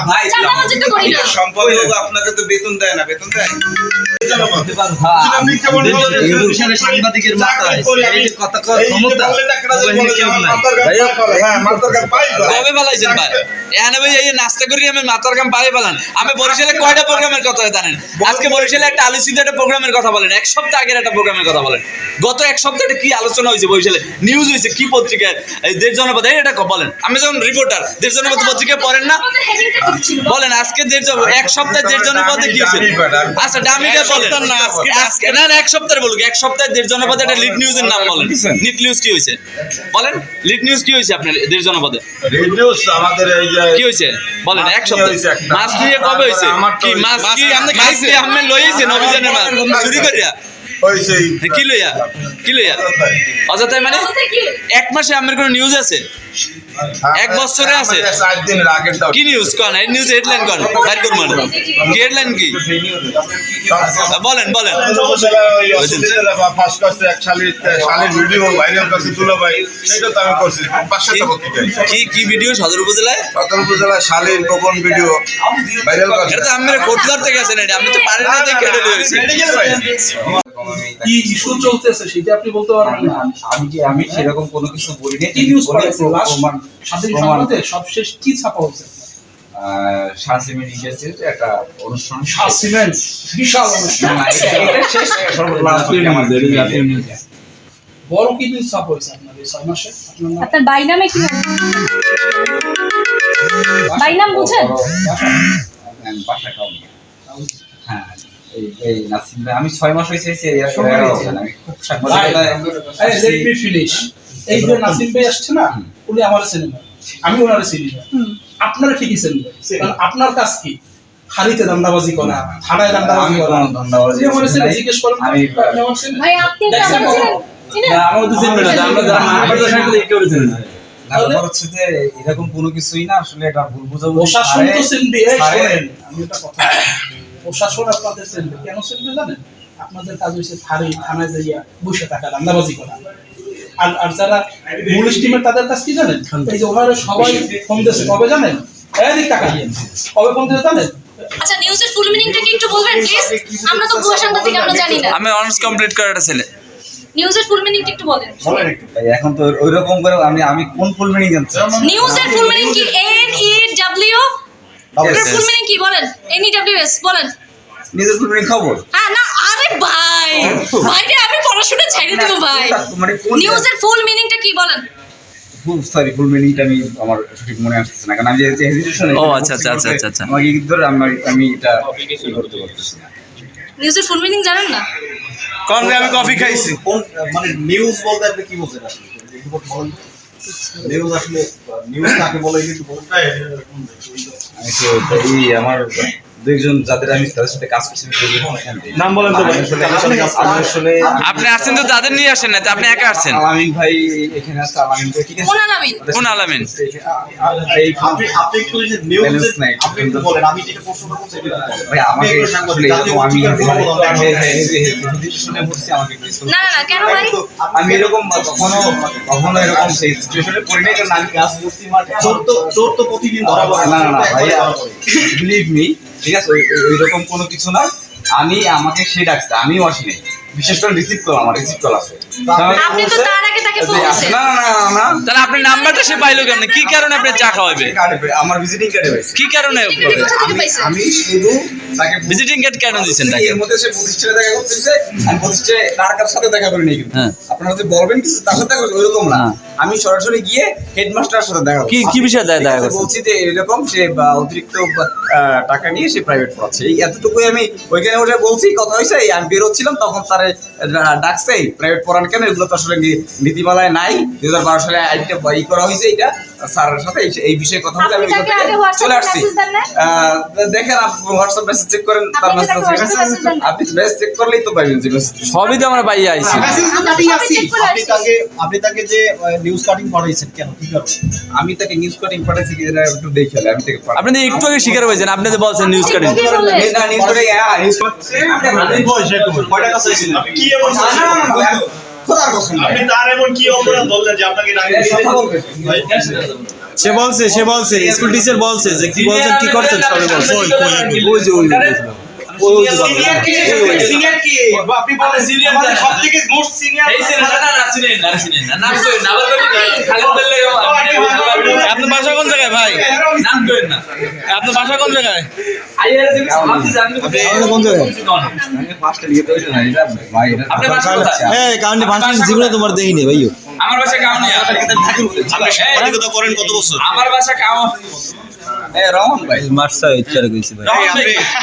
আমার সম্পর্ক আপনাকে তো বেতন দেয় না বেতন দেয়? সাংবাদিকের মাথায় এই যে কথা কওয়ার ক্ষমতা ওখানে কেউ নাই। কবে পালাইছেন ভাই। এখানে ভাই এই যে নাস্তা করি আমি মাথার কাম পাই পালান আমি বরিশালে কয়টা প্রোগ্রামের কথা জানেন? আজকে বরিশালে একটা আলোচিত একটা প্রোগ্রামের কথা বলেন। এক সপ্তাহ আগের একটা প্রোগ্রামের কথা বলেন। গত এক সপ্তাহে কি আলোচনা হয়েছে বরিশালে? নিউজ হয়েছে কি পত্রিকায়? এই দেশ জনপদ এই এটা বলেন। আমি যখন রিপোর্টার দেশ জনপদ পত্রিকায় পড়েন না? বলেন আজকে দেড় জন এক সপ্তাহে দেড় জনপদে কি হয়েছে? আচ্ছা ডামিটা বলেন? না আজকে না না এক সপ্তাহে বলুক এক সপ্তাহে দেড় জনপদে একটা লিড নিউজের নাম বলেন। লিড নিউজ কি হয়েছে? বলেন লিড নিউজ কি হয়েছে আপনার দেড় জনপদে? আমাদের এই যে কি হয়েছে? বলেন এক সপ্তাহ। মাছ নিয়ে কবে হয়েছে? কি মাছ কি আপনি খাইছে। আপনি লইছেন অভিযানের মাছ? চুরি করিয়া? কি লইয়া? কি লইয়া? অযথায় মানে? এক মাসে আমার কোনো নিউজ আছে? এক বছরে আছে? কি নিউজ কোন? এই নিউজ হেডলাইন কোন? বাইর করবেন কি হেডলাইন কি? বলেন বলেন। ফার্স্ট করছে এক শালির শালির ভিডিও ভাইরাল করছে তুলো ভাই। সেটা তো আমি করছি। পাঁচশোটা কি? কি ভিডিও সদর উপজেলায়? সদর উপজেলায় শালির গোপন ভিডিও ভাইরাল করছে। এটা তো আমি কোটলার থেকে আছেন এটা। আমি তো পারি না দেখে কেটে লইছি কি ইস্যু চলতেছে সেটা আপনি বলতে পারবেন না। আমি যে আমি সেরকম কোনো কিছু বলি সবশেষ কি ছাপা একটা অনুষ্ঠান বিশাল অনুষ্ঠান। বড় কি নিউজ হয়েছে আপনার এই ছয় মাসে? আপনার কি বুঝেন? হ্যাঁ আমি ছয় মাস হয়েছে। আমি খুব এই যে নাসিম ভাই আসছে না উনি আমার সিনেমা আমি ওনার চিনি না। আপনারা ঠিকই চিনবেন কারণ আপনার কাজ কি? হারিতে দান্দাবাজি করা থানায় দান্দাবাজি করা। আমার জিজ্ঞেস করেন আমি? ভাই আপনি না আমরা যারা আমাদের সাথে কেউ চিনি না। হচ্ছে যে এরকম কোনো কিছুই না আসলে এটা ভুল বোঝাবুঝি। প্রশাসন তো চিনবে আমি একটা কথা প্রশাসন আপনাদের চিনবে। কেন চিনবে জানেন? আপনাদের কাজ হচ্ছে থানায় যাইয়া বসে থাকা দান্দাবাজি করা। আর আর যারা মূল স্টিমের তাদের কাজ কি জানেন? এই যে ওনারা সবাই ফোন দিয়েছে কবে জানেন? এদিক টাকা দিয়ে। কবে ফোন দিয়েছে জানেন? আচ্ছা নিউজের ফুল মিনিংটা কি একটু বলবেন প্লিজ আমরা তো ভুয়া সাংবাদিক আমরা জানি না। আমি অনার্স কমপ্লিট করা একটা ছেলে। নিউজের ফুল মিনিংটা একটু বলেন। ভাই, এখন তো ওই রকম করে আমি আমি কোন ফুল মিনিং জানতে নিউজের ফুল মিনিং কি? N E W full meaning কি? বলেন। এন ই ডব্লিউ এস বলেন। নিজের ফুল মিনিং খবর? হ্যাঁ না আরে ভাই ভাই। রে, আমি পড়াশোনা ছেড়ে দিব ভাই। মানে নিউজের ফুল মিনিংটা কি বলেন? ফুল সরি ফুল মিনিংটা আমি আমার সঠিক মনে আসছে না কারণ আমি যে হেজিটেশন ও, আচ্ছা, আচ্ছা, আচ্ছা, আচ্ছা, আচ্ছা। আমাকে ধরে আমি আমি এটা ই করতে পারতেছি না। নিউজের ফুল মিনিং জানেন না? কোন আমি কফি খাইছি। মানে নিউজ বলতে আপনি কি বোঝেন আসলে? নিউজ আসলে নিউজ কাকে বলে কিন্তু বলতে আমি তো এই আমার দুইজন যাদের আমি তাদের সাথে কাজ করছি শান্তি। নাম বলেন তো আসলে আপনি আসছেন তো তাদের নিয়ে আসেন না তো আপনি একা আসছেন। আলামিন ভাই এখানে আছে আলামিন ভাই ঠিক আছে? কোন আলামিন কোন আলামিন? এই আপনি আপনি একটু যে নিউজ আপনি বলেন আমি যেটা প্রশ্ন করব সেটা ভাই আমাকে আসলে আমি শুনে পড়ছি আমাকে না না কেন ভাই? আমি এরকম কখনো কখনো এরকম সেই সিচুয়েশনে পড়ি নাই কারণ আমি কাজ করছি মাঠে চোর তো চোর তো প্রতিদিন ধরা পড়ে। না না ভাইয়া বিলিভ মি ঠিক আছে? ওই রকম কোনো কিছু না। আমি আমাকে সে ডাকছে। আমি আসি নাই বিশেষ করে রিসিভ কল আমার রিসিভ কল আছে। আপনি তো তার আগে তাকে ফোন না দিয়েছেন না না না, না। তাহলে আপনি নাম্বারটা সে পাইলো কেমনে? কি কারণে আপনি চা খাওয়াবে আমার ভিজিটিং কার্ডে পাইছে। কি কারণে আমি শুধু তাকে ভিজিটিং কার্ড কেন দিয়েছেন তাকে? এর মধ্যে সে প্রতিষ্ঠানে দেখা করতেছে আমি প্রতিষ্ঠানে তার কার সাথে দেখা করি নাই কিন্তু। হ্যাঁ। আপনারা যদি বলবেন কিছু তার সাথে ওইরকম না। হ্যাঁ। আমি সরাসরি গিয়ে হেডমাস্টারের সাথে দেখা কি কি বিষয়ে দেখা দেখা বলছি যে এরকম সে অতিরিক্ত টাকা নিয়ে সে প্রাইভেট পড়াচ্ছে। এই এতটুকুই আমি ওইখানে উঠে বলছি কথা হয়েছে আমি বেরোচ্ছিলাম তখন তারে ডা- ডাকছে। প্রাইভেট পড়ান কেন? এগুলো তো আসলে নীতিমালায় নাই। দুই হাজার বারো সালে আইনটা ই করা হয়েছে এটা স্যারের সাথে এই- বিষয়ে কথা বলে আমি চলে আসছি। দেখেন আপনি হোয়াটসঅ্যাপ মেসেজ চেক করেন তার মেসেজ? আপনি মেসেজ চেক করলেই তো পাইবেন যে সবই তো আমরা পাইয়া আইছি। করে আপনি তাকে আপনি তাকে যে নিউজ কাটিং কেন? কি কারণে? আমি তাকে নিউজ কাটিং পাঠাইছি কি যেটা একটু দেখে আমি তাকে আপনি একটু আগে স্বীকার হয়েছেন আপনি তো বলছেন নিউজ কাটিং নিউজ কাটিং, হ্যাঁ, নিউজ কাটিং। কয় টাকা চাইছিল আপনি কি এমন তার এমন কি অপরাধ বললেন যে আপনাকে। সে বলছে সে বলছে স্কুল টিচার বলছে যে কি বলছেন কি করছেন সবাই বলছে ওই ওই ওই যে ওই ওই যে সিনিয়র কি সিনিয়র কি আপনি বলেন সিনিয়র মানে সবথেকে মোস্ট সিনিয়র এই সিনিয়র না না সিনিয়র না সিনিয়র না নাম কই না বলবেন খালি বললে আপনার বাসা কোন জায়গায় ভাই নাম না। আপনার বাসা কোন জায়গায়? ভাই, জীবনে তোমার দেখিনি ভাইও আমার বাসা কাউনিয়া। আপনি করেন কত বছর? আমার বাসা কাউ রহমান ভাই মারসা ইচ্ছা কইছি ভাই রহমান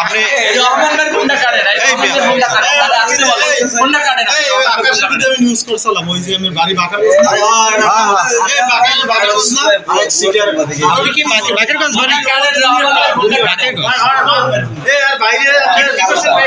আপনি রহমান ভাই ফোনটা কাটেন এই ফোনটা কাটেন তাহলে আসতে বলেন ফোনটা কাটেন আকাশের ভিতরে আমি নিউজ করছিলাম ওই যে আমি বাড়ি বাঁকা এই বাঁকা বাঁকা না আপনি কি বাকেরগঞ্জ বাড়ি কাটেন রহমান ভাই ফোনটা কাটেন এই আর বাইরে আপনি কি করছেন ভাই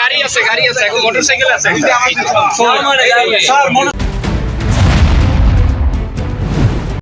গাড়ি আছে গাড়ি আছে এখন মোটরসাইকেল আছে।